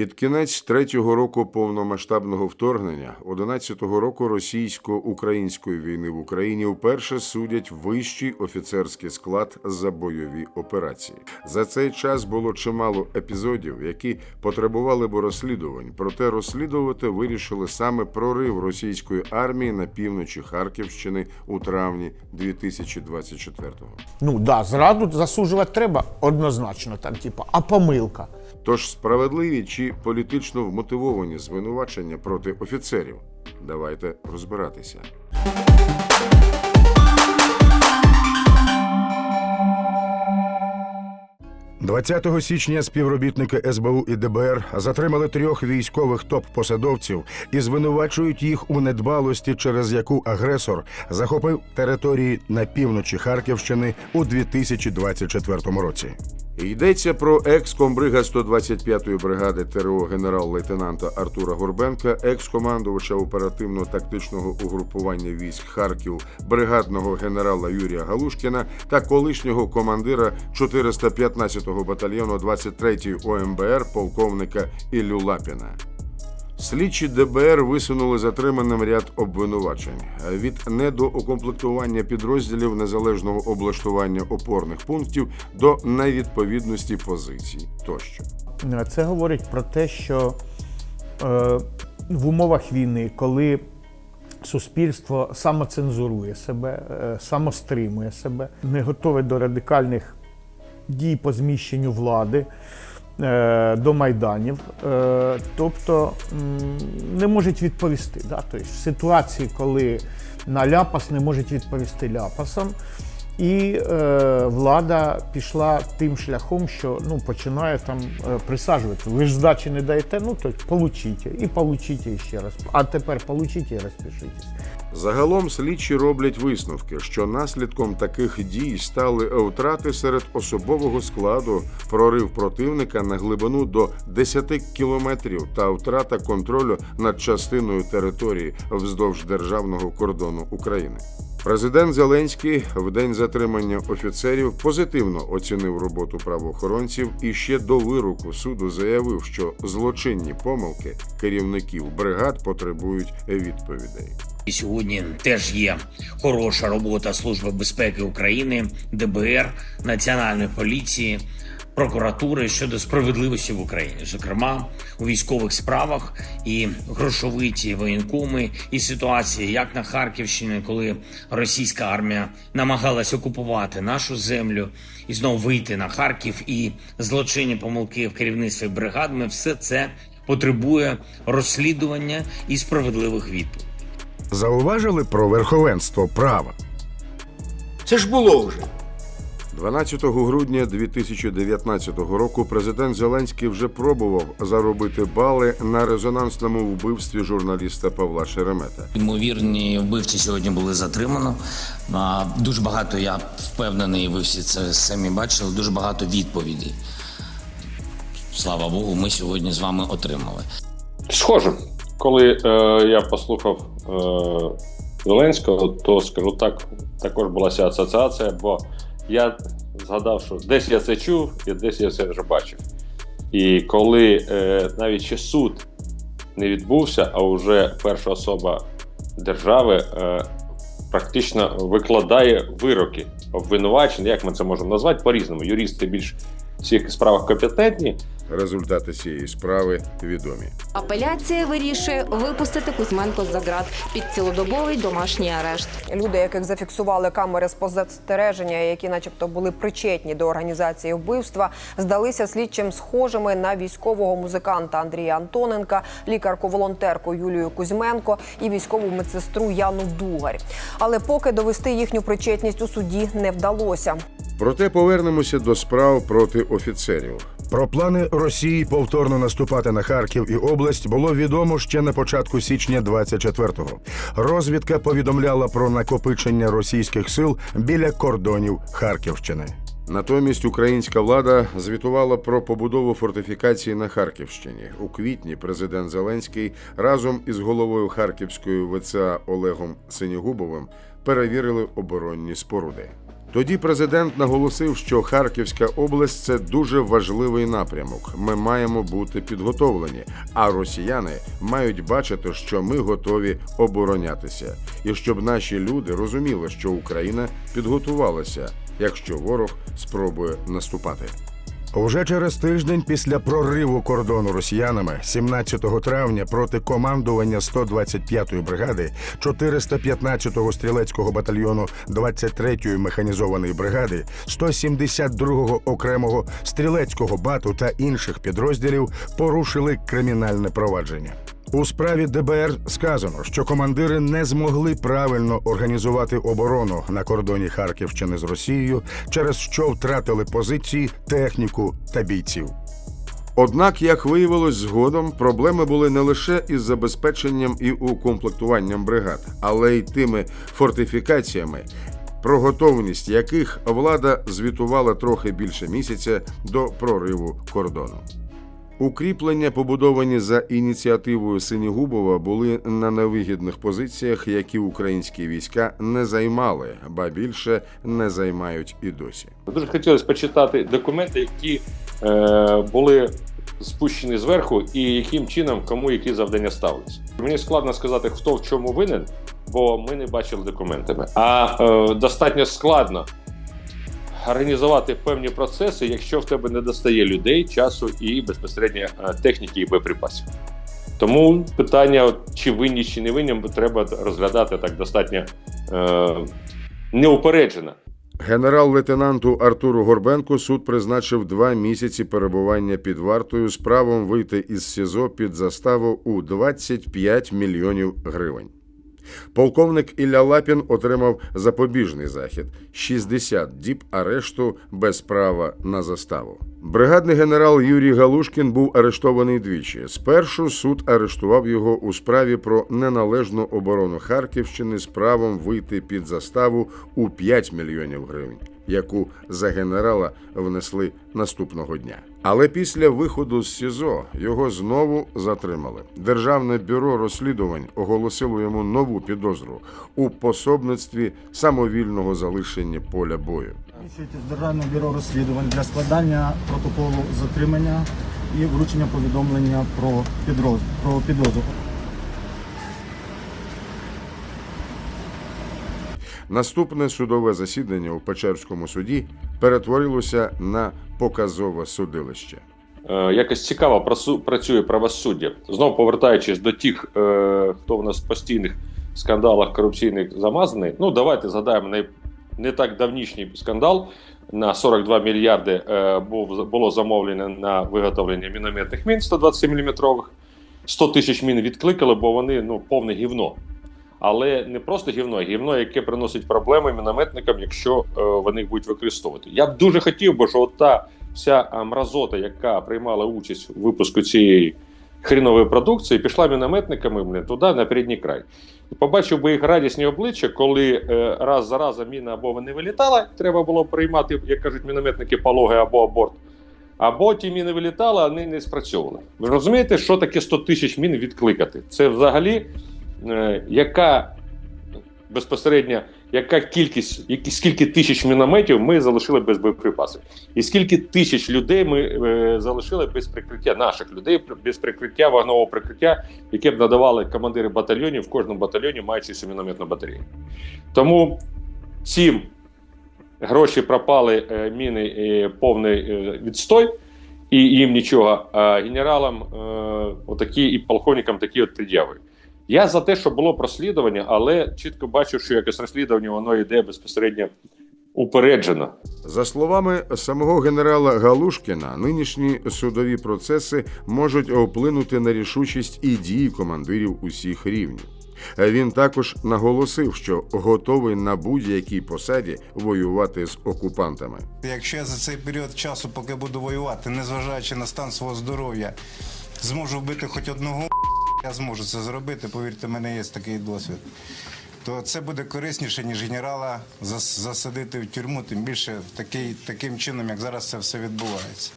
Під кінець третього року повномасштабного вторгнення, 11-го року російсько-української війни в Україні вперше судять вищий офіцерський склад за бойові операції. За цей час було чимало епізодів, які потребували б розслідувань. Проте розслідувати вирішили саме прорив російської армії на півночі Харківщини у травні 2024-го. Ну да, зраду засуджувати треба однозначно, там, типу, а помилка. Тож справедливі чи політично вмотивовані звинувачення проти офіцерів? Давайте розбиратися. – 20 січня співробітники СБУ і ДБР затримали трьох військових топ-посадовців і звинувачують їх у недбалості, через яку агресор захопив території на півночі Харківщини у 2024 році. Йдеться про екс-комбрига 125-ї бригади ТРО генерал-лейтенанта Артура Горбенка, екс-командувача оперативно-тактичного угрупування військ Харків, бригадного генерала Юрія Галушкіна та колишнього командира 415-го батальйону 23-ї ОМБР полковника Іллю Лапіна. Слідчі ДБР висунули затриманим ряд обвинувачень від недоукомплектування підрозділів незалежного облаштування опорних пунктів до невідповідності позицій тощо. Це говорить про те, що е, в умовах війни, коли суспільство самоцензурує себе, е, самостримує себе, не готове до радикальних дій по зміщенню влади. Е, До майданів, Е, тобто не можуть відповісти. Да? Тобто в ситуації, коли на ляпас не можуть відповісти ляпасом, і е, влада пішла тим шляхом, що ну, починає там е, присаджувати. Ви ж здачі не даєте, ну то получіть. І получіть ще раз. А тепер получіть і розпишитесь. Загалом слідчі роблять висновки, що наслідком таких дій стали втрати серед особового складу, прорив противника на глибину до 10 кілометрів та втрата контролю над частиною території вздовж державного кордону України. Президент Зеленський в день затримання офіцерів позитивно оцінив роботу правоохоронців і ще до вироку суду заявив, що злочинні помилки керівників бригад потребують відповідей. І сьогодні теж є хороша робота Служби безпеки України, ДБР, Національної поліції, прокуратури щодо справедливості в Україні, зокрема у військових справах і грошовиті воєнкоми, і ситуації, як на Харківщині, коли російська армія намагалась окупувати нашу землю і знову вийти на Харків, і злочинні помилки в керівництві бригад. Ми все це потребує розслідування і справедливих відповідей. Зауважили про верховенство права. Це ж було вже. 12 грудня 2019 року президент Зеленський вже пробував заробити бали на резонансному вбивстві журналіста Павла Шеремета. Ймовірні вбивці сьогодні були затримано. Дуже багато, я впевнений, ви всі це самі бачили, дуже багато відповідей. Слава Богу, ми сьогодні з вами отримали. Схоже, коли е, я послухав е, Зеленського, то скажу так, також була ця асоціація, бо я згадав, що десь я це чув і десь я це вже бачив. І коли е, навіть ще суд не відбувся, а вже перша особа держави е, практично викладає вироки обвинувачень, як ми це можемо назвати по-різному. Юристи більш в цих справах компетентні, Результати цієї справи відомі. Апеляція вирішує випустити Кузьменко за ґрат під цілодобовий домашній арешт. Люди, яких зафіксували камери спостереження, які, начебто, були причетні до організації вбивства, здалися слідчим схожими на військового музиканта Андрія Антоненка, лікарку-волонтерку Юлію Кузьменко і військову медсестру Яну Дугарь. Але поки довести їхню причетність у суді не вдалося. Проте повернемося до справ проти офіцерів. Про плани Росії повторно наступати на Харків і область було відомо ще на початку січня 24-го. Розвідка повідомляла про накопичення російських сил біля кордонів Харківщини. Натомість українська влада звітувала про побудову фортифікації на Харківщині. У квітні президент Зеленський разом із головою Харківської ВЦА Олегом Синігубовим перевірили оборонні споруди. Тоді президент наголосив, що Харківська область це дуже важливий напрямок. Ми маємо бути підготовлені, а росіяни мають бачити, що ми готові оборонятися, і щоб наші люди розуміли, що Україна підготувалася, якщо ворог спробує наступати. Уже через тиждень після прориву кордону росіянами, 17 травня, проти командування 125-ї бригади, 415-го стрілецького батальйону 23-ї механізованої бригади, 172-го окремого стрілецького бату та інших підрозділів порушили кримінальне провадження. У справі ДБР сказано, що командири не змогли правильно організувати оборону на кордоні Харківщини з Росією, через що втратили позиції, техніку та бійців. Однак, як виявилось згодом, проблеми були не лише із забезпеченням і укомплектуванням бригад, але й тими фортифікаціями, про готовність яких влада звітувала трохи більше місяця до прориву кордону. Укріплення, побудовані за ініціативою Синігубова, були на невигідних позиціях, які українські війська не займали, ба більше не займають і досі. Дуже хотілося почитати документи, які е, були спущені зверху, і яким чином кому які завдання ставилися. Мені складно сказати, хто в чому винен, бо ми не бачили документами. А е, достатньо складно організувати певні процеси, якщо в тебе не достає людей, часу і безпосередньо е, техніки і боєприпасів. Тому питання, чи винні, чи не винні, треба розглядати так достатньо е, неупереджено. Генерал-лейтенанту Артуру Горбенку суд призначив два місяці перебування під вартою з правом вийти із СІЗО під заставу у 25 мільйонів гривень. Полковник Ілля Лапін отримав запобіжний захід 60 діб арешту без права на заставу. Бригадний генерал Юрій Галушкін був арештований двічі. Спершу суд арештував його у справі про неналежну оборону Харківщини з правом вийти під заставу у 5 мільйонів гривень, яку за генерала внесли наступного дня. Але після виходу з СІЗО його знову затримали. Державне бюро розслідувань оголосило йому нову підозру у пособництві самовільного залишення поля бою. Державне бюро розслідувань для складання протоколу затримання і вручення повідомлення про підозру. Наступне судове засідання у Печерському суді перетворилося на показове судилище. Е, якось цікаво працює правосуддя. Знову повертаючись до тих, е, хто в нас постійних скандалах корупційних замазаний. Ну, давайте згадаємо не, не так давнішній скандал. На 42 мільярди е, був, було замовлено на виготовлення мінометних мін 120 мм. 100 тисяч мін відкликали, бо вони ну, повне гівно. Але не просто гівно, а гівно, яке приносить проблеми мінометникам, якщо е, вони їх будуть використовувати. Я б дуже хотів би, що та вся мразота, яка приймала участь у випуску цієї хрінової продукції, пішла мінометниками блин, туди на передній край. Побачив би їх радісні обличчя, коли е, раз за разом міна або вони вилітала, треба було приймати, як кажуть мінометники, пологи або аборт. Або ті міни вилітали, а вони не спрацьовували. Ви розумієте, що таке 100 тисяч мін відкликати? Це взагалі е, яка безпосередньо яка кількість, які, скільки тисяч мінометів ми залишили без боєприпасів, і скільки тисяч людей ми е, залишили без прикриття наших людей, без прикриття вогнового прикриття, яке б надавали командири батальйонів в кожному батальйоні, маючи мінометну батарею. Тому цим гроші пропали, е, міни е, повний е, відстой. І їм нічого, а генералам е, отакі і полковникам такі от пред'яви. Я за те, щоб було розслідування, але чітко бачу, що якесь розслідування воно йде безпосередньо упереджено. За словами самого генерала Галушкіна, нинішні судові процеси можуть вплинути на рішучість і дії командирів усіх рівнів. Він також наголосив, що готовий на будь-якій посаді воювати з окупантами. Якщо я за цей період часу, поки буду воювати, незважаючи на стан свого здоров'я, зможу вбити хоч одного, я зможу це зробити. Повірте, в мене є такий досвід. То це буде корисніше, ніж генерала засадити в тюрму, тим більше такий, таким чином, як зараз це все відбувається.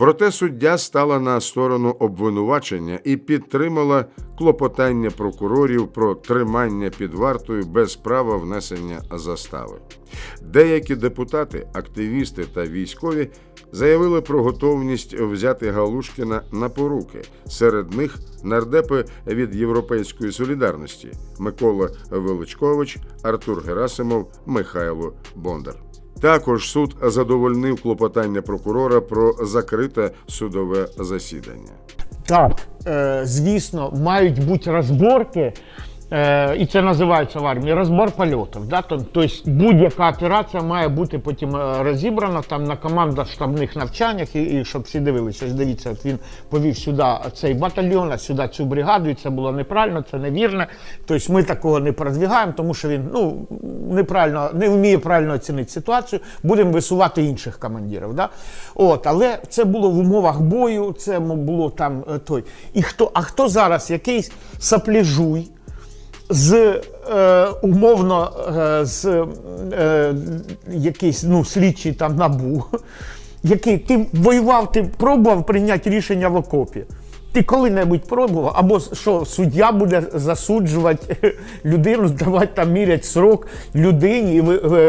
Проте суддя стала на сторону обвинувачення і підтримала клопотання прокурорів про тримання під вартою без права внесення застави. Деякі депутати, активісти та військові заявили про готовність взяти Галушкіна на поруки. Серед них нардепи від Європейської солідарності Микола Величкович, Артур Герасимов, Михайло Бондар. Також суд задовольнив клопотання прокурора про закрите судове засідання. Так, е, звісно, мають бути розборки, е, і це називається в армії розбор польотів. Да? Тоб- Тобто будь-яка операція має бути потім е, розібрана там на командно-штабних навчаннях, і, і щоб всі дивилися. Ось дивіться, от він повів сюди цей батальйон, а сюди цю бригаду, і це було неправильно, це невірно. Тобто ми такого не продвігаємо, тому що він ну, неправильно, не вміє правильно оцінити ситуацію. Будемо висувати інших командирів. Да? От, але це було в умовах бою, це було там е, той. І хто, а хто зараз якийсь сапляжуй? З е, умовно е, з е, якийсь ну, слідчий там набу, який ти воював, ти пробував прийняти рішення в окопі. Ти коли-небудь пробував, або що суддя буде засуджувати людину, давати там мірять срок людині,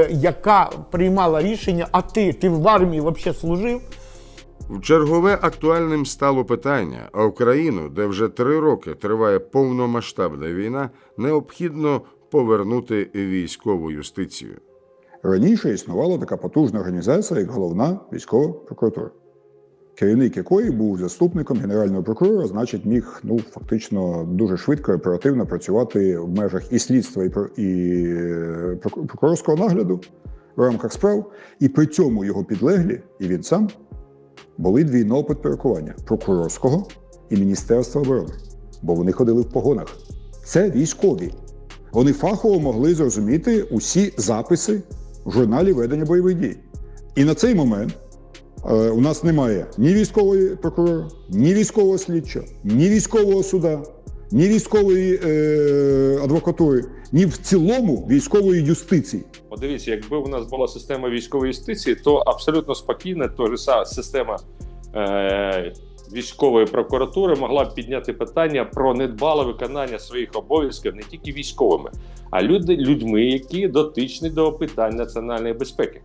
яка приймала рішення, а ти, ти в армії взагалі служив? В чергове актуальним стало питання: а Україну, де вже три роки триває повномасштабна війна, необхідно повернути військову юстицію. Раніше існувала така потужна організація, як головна військова прокуратура, керівник якої був заступником генерального прокурора, значить, міг ну фактично дуже швидко і оперативно працювати в межах і слідства, і е, прокурорського нагляду в рамках справ, і при цьому його підлеглі, і він сам були двійного підпорядкування прокурорського і Міністерства оборони, бо вони ходили в погонах. Це військові. Вони фахово могли зрозуміти усі записи в журналі ведення бойових дій. І на цей момент е, у нас немає ні військової прокурора, ні військового слідчого, ні військового суда, ні військової е, адвокатури, ні в цілому військової юстиції. Подивіться, якби у нас була система військової юстиції, то абсолютно спокійно то ж система е, військової прокуратури могла б підняти питання про недбале виконання своїх обов'язків не тільки військовими, а люди, людьми, які дотичні до питань національної безпеки,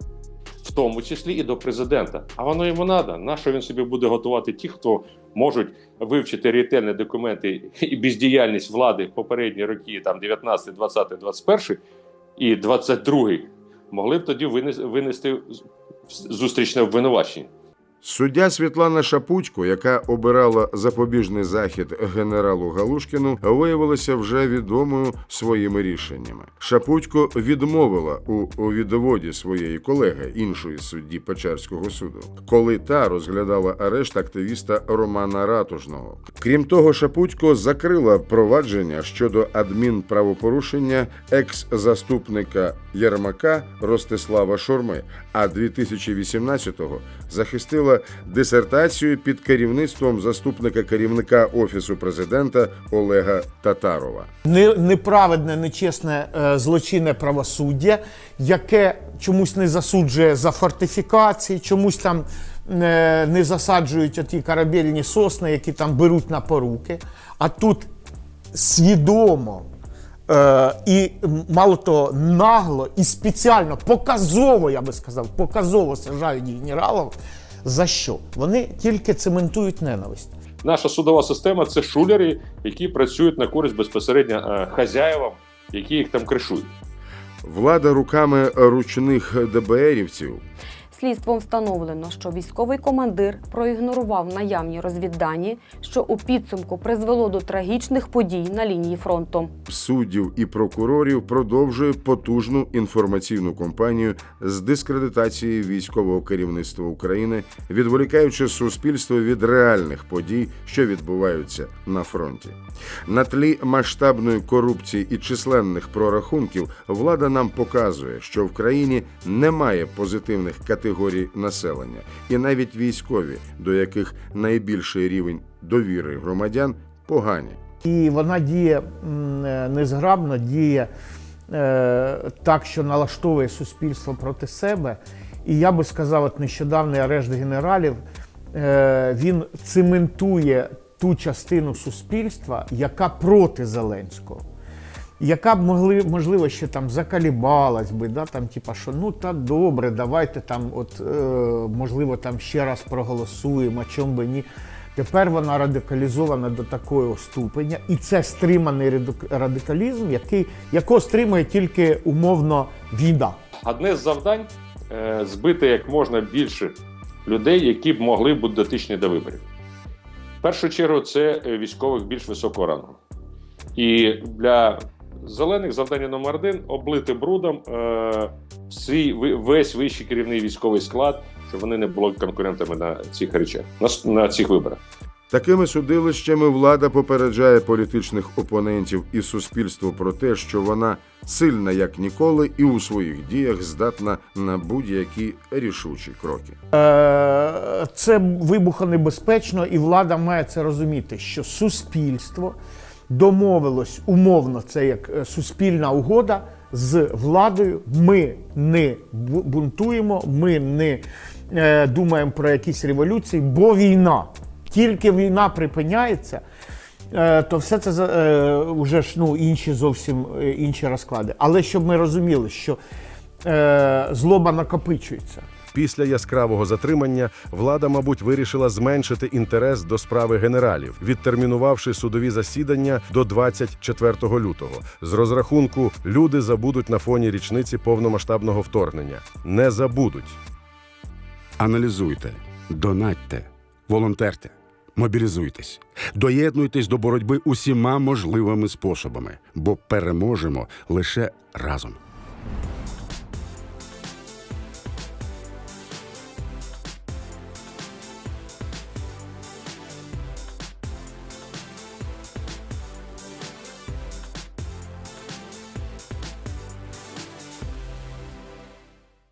тому числі і до президента. А воно йому треба. Нащо він собі буде готувати ті, хто можуть вивчити ретельні документи і бездіяльність влади в попередні роки, там 19, 20, 21 і 22 могли б тоді винес- винести зустрічне обвинувачення. Суддя Світлана Шапутько, яка обирала запобіжний захід генералу Галушкіну, виявилася вже відомою своїми рішеннями. Шапутько відмовила у, відводі своєї колеги, іншої судді Печерського суду, коли та розглядала арешт активіста Романа Ратужного. Крім того, Шапутько закрила провадження щодо адмінправопорушення екс-заступника Єрмака Ростислава Шурми, а 2018-го захистила дисертацію під керівництвом заступника керівника офісу президента Олега Татарова. Неправедне, нечесне, е, злочинне правосуддя, яке чомусь не засуджує за фортифікації, чомусь там е, не засаджують оті корабельні сосни, які там беруть на поруки. А тут свідомо е, і мало того, нагло і спеціально, показово, я би сказав, показово сажають генералів. За що? Вони тільки цементують ненависть. Наша судова система це шулери, які працюють на користь безпосередньо е, хазяєвам, які їх там кришують. Влада руками ручних ДБРівців Слідством встановлено, що військовий командир проігнорував наявні розвіддані, що у підсумку призвело до трагічних подій на лінії фронту. суддів і прокурорів продовжує потужну інформаційну кампанію з дискредитації військового керівництва України, відволікаючи суспільство від реальних подій, що відбуваються на фронті. На тлі масштабної корупції і численних прорахунків влада нам показує, що в країні немає позитивних категорій населення, і навіть військові, до яких найбільший рівень довіри громадян, погані. І вона діє е, незграбно, діє е, так, що налаштовує суспільство проти себе. І я би сказав, от нещодавний арешт генералів е, він цементує ту частину суспільства, яка проти Зеленського. Яка б могли, можливо, ще там закалібалась би, да, там, типа, що ну та добре, давайте там, от, е, можливо, там ще раз проголосуємо, чому би ні. Тепер вона радикалізована до такого ступеня, і це стриманий радикалізм, який, якого стримує тільки умовно війна. Одне з завдань е, збити як можна більше людей, які б могли бути дотичні до виборів. В першу чергу, це е, військових більш високого рангу. І для зелених завдання номер один облити брудом е, свій ви- весь вищий керівний військовий склад, щоб вони не були конкурентами на цих речах, на, на цих виборах. Такими судилищами влада попереджає політичних опонентів і суспільство про те, що вона сильна як ніколи і у своїх діях здатна на будь-які рішучі кроки. Е, Це вибухонебезпечно, і влада має це розуміти, що суспільство домовилось умовно, це як е, суспільна угода з владою. Ми не бунтуємо, ми не е, думаємо про якісь революції, бо війна. Тільки війна припиняється. е, То все це е, вже ж ну інші зовсім е, інші розклади. Але щоб ми розуміли, що е, злоба накопичується. Після яскравого затримання влада, мабуть, вирішила зменшити інтерес до справи генералів, відтермінувавши судові засідання до 24 лютого. З розрахунку люди забудуть на фоні річниці повномасштабного вторгнення. Не забудуть. Аналізуйте, донатьте, волонтерте, мобілізуйтесь, доєднуйтесь до боротьби усіма можливими способами, бо переможемо лише разом.